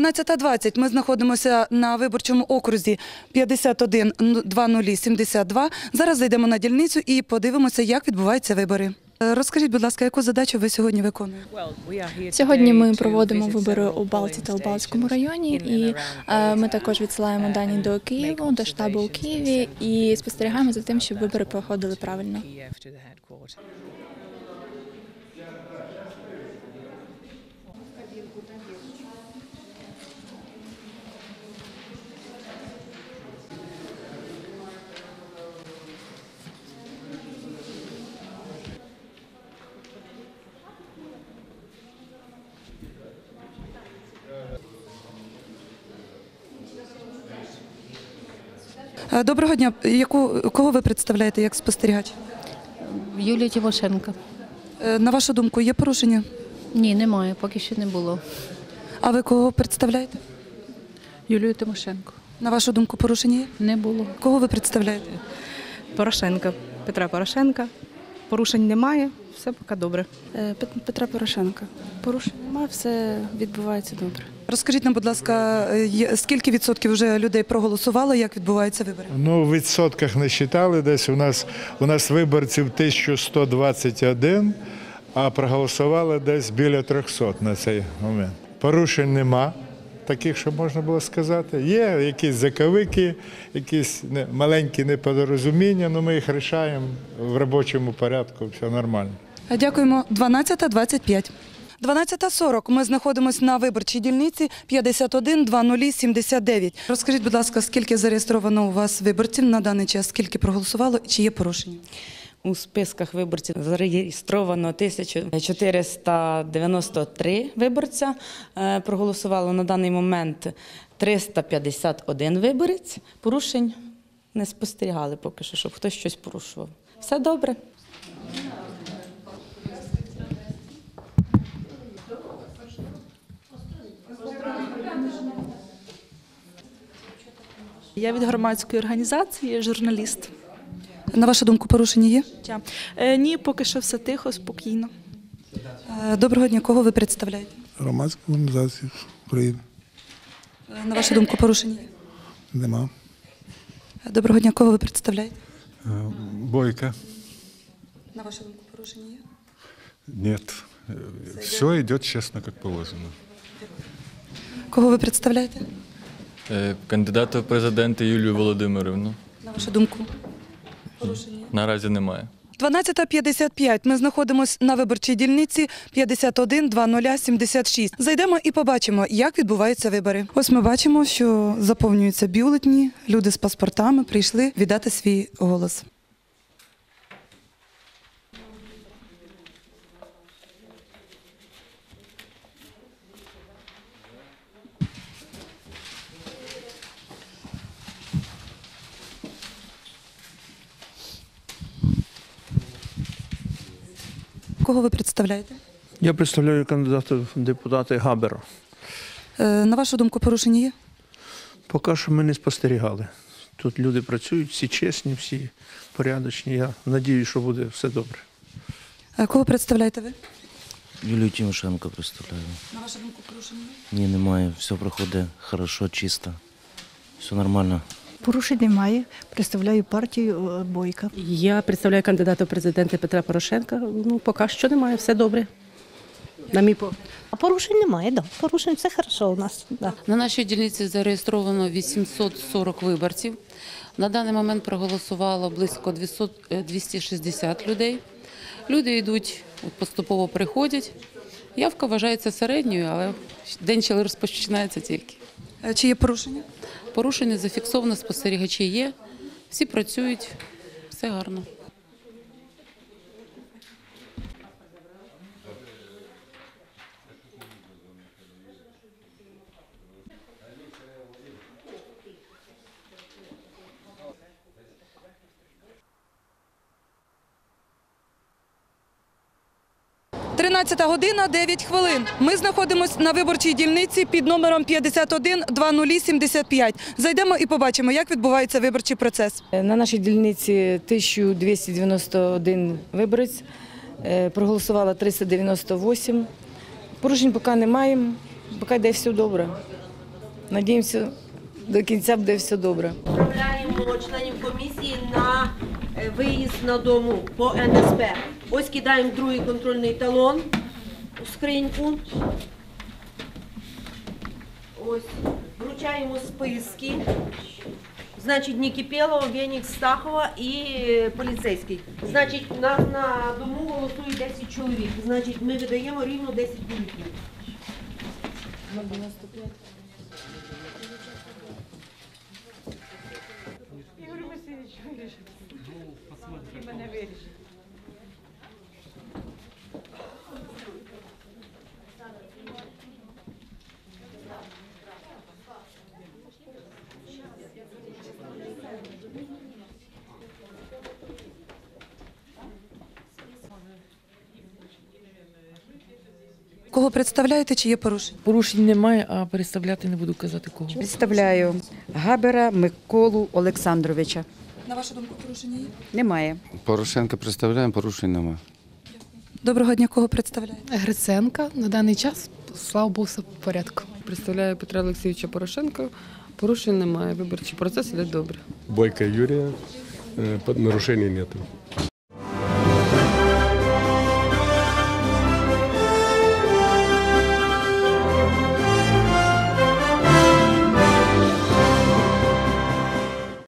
12.20 ми знаходимося на виборчому окрузі 51-0072. Зараз зайдемо на дільницю і подивимося, як відбуваються вибори. Розкажіть, будь ласка, яку задачу ви сьогодні виконуєте? Сьогодні ми проводимо вибори у Балті та Албанському районі, і е, ми також відсилаємо дані до Києва, до штабу у Києві і спостерігаємо за тим, щоб вибори проходили правильно. Доброго дня. Яку кого ви представляєте як спостерігач? Юлія Тимошенко. Е, На вашу думку, є порушення? Ні, немає, поки що не було. А ви кого представляєте? Юлію Тимошенко. На вашу думку, порушення є? Не було. Кого ви представляєте? Порошенка. Петра Порошенка. Порушень немає, все поки добре. Е, Пет- Петра Порошенка. Порушень немає, все відбувається добре. Розкажіть нам, будь ласка, е, скільки відсотків вже людей проголосувало, як відбуваються вибори? Ну, в відсотках не вважали. Десь у нас, у нас виборців 1121, а проголосувало десь біля 300 на цей момент. Порушень нема, таких, що можна було сказати. Є якісь заковики, якісь маленькі непорозуміння, але ми їх рішаємо в робочому порядку, все нормально. Дякуємо. 12.25. 12.40. Ми знаходимося на виборчій дільниці 51-0079. Розкажіть, будь ласка, скільки зареєстровано у вас виборців на даний час, скільки проголосувало і чи є порушення? У списках виборців зареєстровано 1493 виборця. Е, Проголосувало на даний момент 351 виборець. Порушень не спостерігали поки що, щоб хтось щось порушував. Все добре. Я від громадської організації, журналіст. На вашу думку, порушення є? Е, Ні, поки що все тихо, спокійно. Е, Доброго дня, кого ви представляєте? Громадська організація України Е, На вашу думку, порушення є? нема. Доброго дня, кого ви представляєте? Бойко. На вашу думку, порушення є? Нет. Все идет честно, как положено. Кого ви представляєте? Е, Кандидата в президенти Юлію Володимирівну. На вашу думку, порушення? Наразі немає. 12.55. Ми знаходимося на виборчій дільниці 51-0076. Зайдемо і побачимо, як відбуваються вибори. Ось ми бачимо, що заповнюються бюлетні, люди з паспортами прийшли віддати свій голос. Кого ви представляєте? Я представляю кандидата в депутати Габера. Е, На вашу думку, порушення є? Поки що ми не спостерігали. Тут люди працюють, всі чесні, всі порядочні. Я сподіваюся, що буде все добре. Е, Кого представляєте ви? Юлію Тимошенко представляю. На вашу думку, порушення є? Ні, немає. Все проходить хорошо, чисто. Все нормально. Порушень немає. Представляю партію е, Бойка. Я представляю кандидата в президенти Петра Порошенка. Ну, поки що немає, все добре. На мій погляд. А порушень немає, да. Порушень все хорошо у нас. Да. На нашій дільниці зареєстровано 840 виборців. На даний момент проголосувало близько 200, е, 260 людей. Люди йдуть, поступово приходять. Явка вважається середньою, але день ще розпочинається тільки. Е, Чи є порушення? Порушення зафіксовано, спостерігачі є, всі працюють, все гарно. Тринадцята година 9 хвилин. Ми знаходимося на виборчій дільниці під номером 51-0075. Зайдемо і побачимо, як відбувається виборчий процес. На нашій дільниці 1291 виборець. Е, Проголосувало 398. Порушень поки немає, поки йде все добре. Надіємося, до кінця буде все добре. Відправляємо членів комісії на е, виїзд на дому по НСП. Ось кидаємо другий контрольний талон у скриньку. Ось вручаємо списки. Значить, Нікіпєлова, Венік Стахова і е, поліцейський. Значить, у нас на дому голосують 10 чоловік. Значить, ми видаємо рівно 10 бюлетнів. Кого представляєте, чи є порушення? Порушень немає, а представляти не буду казати кого. Представляю Габера Миколу Олександровича. На вашу думку, порушення є? Немає. Порошенка представляємо, порушень немає. Доброго дня, кого представляєте? Гриценка на даний час, слава Богу, все в порядку. Представляю Петра Олексійовича Порошенка. Порушень немає. Виборчий процес іде добре. Бойка Юрія, нарушень под- нарушений нету.